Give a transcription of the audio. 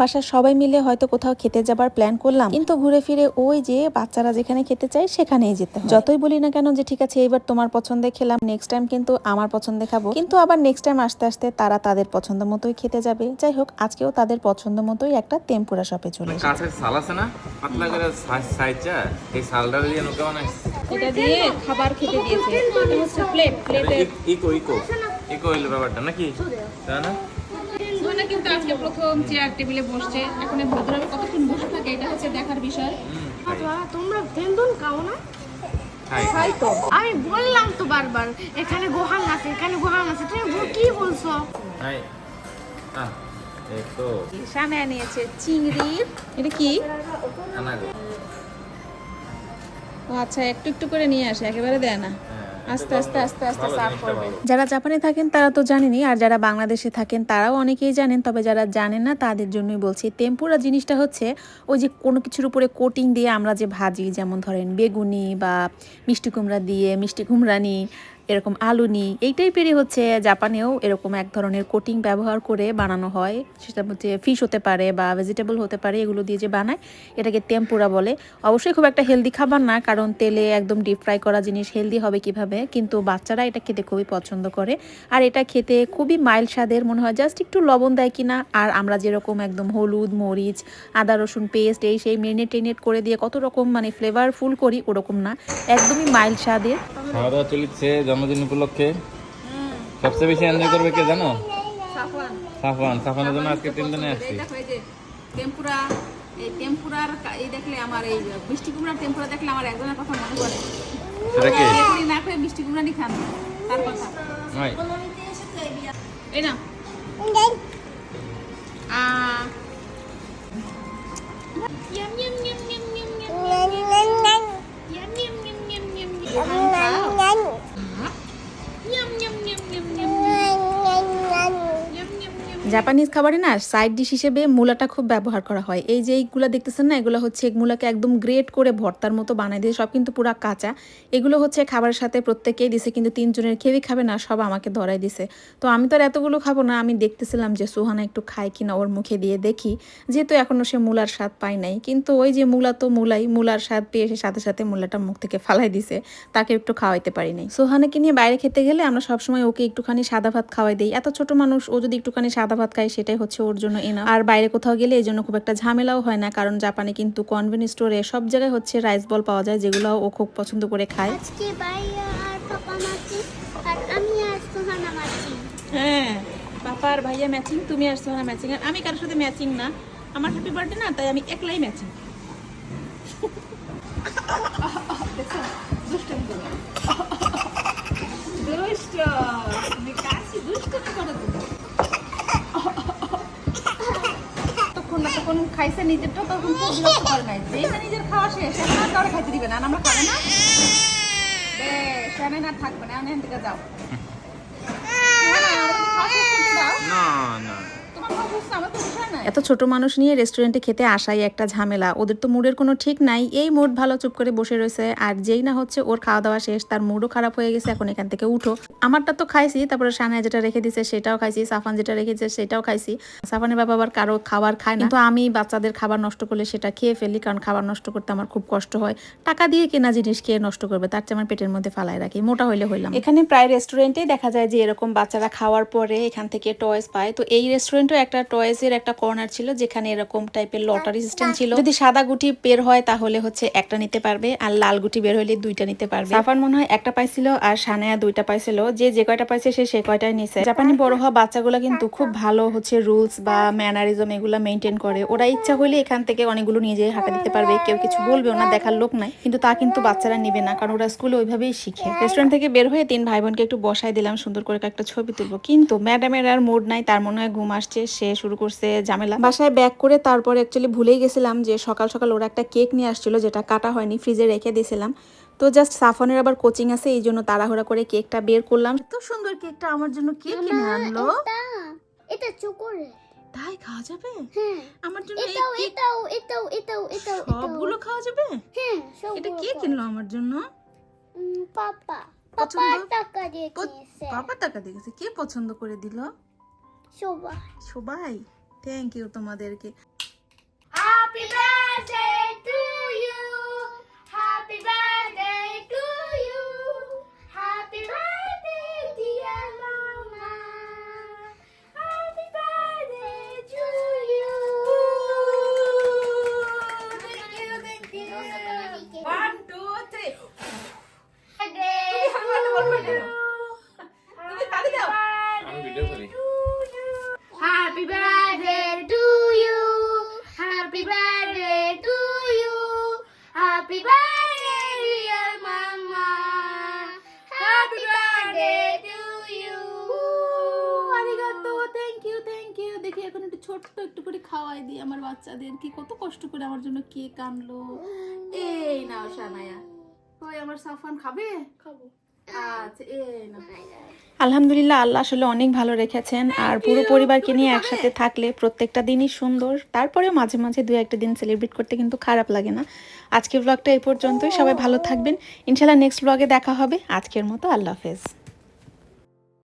বাসার সবাই মিলে হয়তো কোথাও খেতে যাবার প্ল্যান করলাম। কিন্তু ঘুরে ফিরে ওই যে বাচ্চারা যেখানে খেতে চায় সেখানেই যেতে যতই বলি না কেন যে ঠিক আছে এবার তোমার পছন্দে খেলাম নেক্সট টাইম কিন্তু আমার পছন্দে খাব। কিন্তু আবার নেক্সট টাইম আস্তে আস্তে তারা তাদের পছন্দ মতোই খেতে যাবে। যাই হোক আজকেও তাদের পছন্দ মতোই একটা টেম্পুরা শপে চলে কাঁচের শাল আছে না? পাতলা করে সাইজটা এই শালটা দিয়ে নৌকা বানাইছে এটা দিয়ে খাবার খেতে দিয়েছে। প্লেট প্লেটে ইকো ইকো ইকো হইল ব্যাপারটা নাকি? তাই না? সুহানা কিন্তু আজকে প্রথম চেয়ার টেবিলে বসছে। এখন এই ভদ্রভাবে কতক্ষণ বসে থাকে এটা হচ্ছে দেখার বিষয়। তোমরা তেন্দুল খাও না? তো। আমি বললাম তো বারবার এখানে গোহান আছে এখানে গোহান আছে তুমি কি বলছো? সামনে চিংড়ির এটা কি? ও আচ্ছা একটু একটু করে নিয়ে আসে একেবারে দেয় না। হ্যাঁ, আস্তে আস্তে আস্তে আস্তে সাফ যারা জাপানে থাকেন তারা তো জানেনই আর যারা বাংলাদেশে থাকেন তারাও অনেকেই জানেন তবে যারা জানেন না তাদের জন্যই বলছি টেম্পুরা জিনিসটা হচ্ছে ওই যে কোনো কিছুর উপরে কোটিং দিয়ে আমরা যে ভাজি যেমন ধরেন বেগুনি বা মিষ্টি কুমড়া দিয়ে মিষ্টি কুমড়া নিই এরকম আলু নিই। এই টাইপেরই হচ্ছে জাপানেও এরকম এক ধরনের কোটিং ব্যবহার করে বানানো হয়। সেটা হচ্ছে ফিশ হতে পারে বা ভেজিটেবল হতে পারে, এগুলো দিয়ে যে বানায়, এটাকে টেম্পুরা বলে। অবশ্যই খুব একটা হেলদি খাবার না, কারণ তেলে একদম ডিপ ফ্রাই করা জিনিস হেলদি হবে কীভাবে? কিন্তু বাচ্চারা এটা খেতে খুবই পছন্দ করে। আর এটা খেতে খুবই মাইল্ড স্বাদের, মনে হয় জাস্ট একটু লবণ দেয় কিনা। আর আমরা যেরকম একদম হলুদ, মরিচ, আদা, রসুন পেস্ট এই সেই মেরিনেট টেনেট করে দিয়ে কত রকম মানে ফ্লেভারফুল করি, ওরকম না। একদমই মাইল্ড স্বাদের। খাওয়া দাওয়া চলিচ্ছে জন্মদিন উপলক্ষে। সবচেয়ে বেশি এনজয় করবে কে জানো? সাফান সাফানের জন্য আজকে তিন দিনে আসছি। টেম্পুরা এই টেম্পুরার এই দেখলে আমার এই মিষ্টি কুমড়ার টেম্পুরা দেখলে আমার একজনের কথা মনে পড়ে। সেটা কে? না করে মিষ্টি কুমড়া নি খান। তার কথা। এই না আ জাপানিজ খাবারে না সাইড ডিশ হিসেবে মূলাটা খুব ব্যবহার করা হয়। এই যে এইগুলো দেখতেছেন না, এগুলো হচ্ছে মূলাকে একদম গ্রেট করে ভর্তার মতো বানাই দিয়ে সব কিন্তু পুরা কাঁচা। এগুলো হচ্ছে খাবারের সাথে প্রত্যেকেই দিছে, কিন্তু তিনজনের কেউই খাবে না, সব আমাকে ধরাই দিছে। তো আমি তো আর এতগুলো খাব না, আমি দেখতেছিলাম যে সুহানা একটু খায় কিনা ওর মুখে দিয়ে দেখি, যেহেতু এখনও সে মূলার স্বাদ পায় নাই। কিন্তু ওই যে মূলা তো মূলাই, মূলার স্বাদ পেয়ে সে সাথে সাথে মূলাটা মুখ থেকে ফালাই দিছে, তাকে একটু খাওয়াইতে পারি নাই। সোহানাকে নিয়ে বাইরে খেতে গেলে আমরা সবসময় ওকে একটুখানি সাদা ভাত খাওয়াই দিই। এত ছোট মানুষ, ও যদি একটুখানি সাদা ভাত খায় সেটাই হচ্ছে ওর জন্য এনা আর বাইরে কোথাও গেলে এই জন্য খুব একটা ঝামেলাও হয় না কারণ জাপানে কিন্তু কনভেন্ট স্টোরে সব জায়গায় হচ্ছে রাইস বল পাওয়া যায় যেগুলো ও খুব পছন্দ করে খায়। আজকে আর পাপা আর আমি আর সোহানা হ্যাঁ পাপা আর ভাইয়া ম্যাচিং তুমি আর সোহানা ম্যাচিং আর আমি কারোর সাথে ম্যাচিং না আমার হ্যাপি বার্থডে না তাই আমি একলাই ম্যাচিং দুষ্ট খাইছে নিজেরটা তখন তো বিরক্ত করে নাই। যেটা নিজের খাওয়া শেষ এখন আর কারও খাইতে দিবে না আমরা খাবে না। বেশ এনে না থাকবে না আমি এখান থেকে যাও। না, না, তোমার খাওয়া শেষ আমার তো। এত ছোট মানুষ নিয়ে রেস্টুরেন্টে খেতে আসাই একটা ঝামেলা। ওদের তো মুডের কোনো ঠিক নাই। এই মুড ভালো চুপ করে বসে রয়েছে। আর যেই না হচ্ছে ওর খাওয়া দাওয়া শেষ। তার মুডও খারাপ হয়ে গেছে। এখন এখান থেকে উঠো। আমারটা তো খাইছি তারপরে সানায় যেটা রেখে দিছে সেটাও খাইছি। সাফান যেটা রেখেছে সেটাও খাইছি। সাফানের বাবা আবার কারও খাবার খায় না। কিন্তু আমি বাচ্চাদের খাবার নষ্ট করলে সেটা খেয়ে ফেলি কারণ খাবার নষ্ট করতে আমার খুব কষ্ট হয়। টাকা দিয়ে কেনা জিনিস খেয়ে নষ্ট করবে তার চেয়ে আমার পেটের মধ্যে ফালাই রাখি। মোটা হইলে হইলাম। এখানে প্রায় রেস্টুরেন্টেই দেখা যায় যে এরকম বাচ্চারা খাওয়ার পরে এখান থেকে টয়েস পায়। তো এই রেস্টুরেন্টও একটা টয়েসের একটা কর্নার ছিল যেখানে এরকম টাইপের লটারি সিস্টেম ছিল। যদি সাদা গুটি বের হয় তাহলে হচ্ছে একটা নিতে পারবে আর লাল গুটি বের হলে দুইটা নিতে পারবে। সাফান মনে হয় একটা পাইছিল আর সানায়া দুইটা পাইছিল যে যে কয়টা পাইছে সে সে কয়টাই নিছে। জাপানি বড় হওয়া বাচ্চাগুলো কিন্তু খুব ভালো হচ্ছে রুলস বা ম্যানারিজম এগুলো মেনটেন করে। ওরা ইচ্ছা হলে এখান থেকে অনেকগুলো নিয়ে যেয়ে হাঁটা দিতে পারবে। কেউ কিছু বলবেও না দেখার লোক নাই। কিন্তু তা কিন্তু বাচ্চারা নিবে না কারণ ওরা স্কুলে ওইভাবেই শিখে। রেস্টুরেন্ট থেকে বের হয়ে তিন ভাই বোনকে একটু বসাই দিলাম সুন্দর করে একটা ছবি তুলবো। কিন্তু ম্যাডামের আর মুড নাই তার মনে হয় ঘুম আসছে সে শুরু করছে ঝামেলা। বাসায় ব্যাক করে তারপর অ্যাকচুয়ালি ভুলেই গেছিলাম যে সকাল সকাল ওরা একটা কেক নিয়ে আসছিল যেটা কাটা হয়নি ফ্রিজে রেখে দিয়েছিলাম। তো জাস্ট সাফনের আবার কোচিং আছে এই জন্য তাড়াহুড়া করে কেকটা বের করলাম। এত সুন্দর কেকটা আমার জন্য কে কিনে আনলো? এটা এটা চকোলেট তাই খাওয়া যাবে? হ্যাঁ। আমার জন্য এই এটাও এটাও এটাও এটাও এটাও সবগুলো খাওয়া যাবে? হ্যাঁ এটা কে কিনলো আমার জন্য? পাপা। পছন্দ? পাপা টাকা দিয়ে কিনেছে বাবা টাকা দিয়েছে কে পছন্দ করে দিল? সবাই। সবাই? থ্যাংক ইউ তোমাদেরকে। করে খাওয়াই দিই আমার বাচ্চাদের। কি কত কষ্ট করে আমার জন্য কেক আনলো। এই নাও সানায়া। ওই আমার সাফান খাবে? খাব। আচ্ছা এই নাও। আলহামদুলিল্লাহ আল্লাহ আসলে অনেক ভালো রেখেছেন। আর পুরো পরিবারকে নিয়ে একসাথে থাকলে প্রত্যেকটা দিনই সুন্দর। তারপরেও মাঝে মাঝে দু একটা দিন সেলিব্রেট করতে কিন্তু খারাপ লাগে না। আজকের ব্লগটা এই পর্যন্তই। সবাই ভালো থাকবেন। ইনশাল্লাহ নেক্সট ব্লগে দেখা হবে। আজকের মতো আল্লাহ হাফেজ।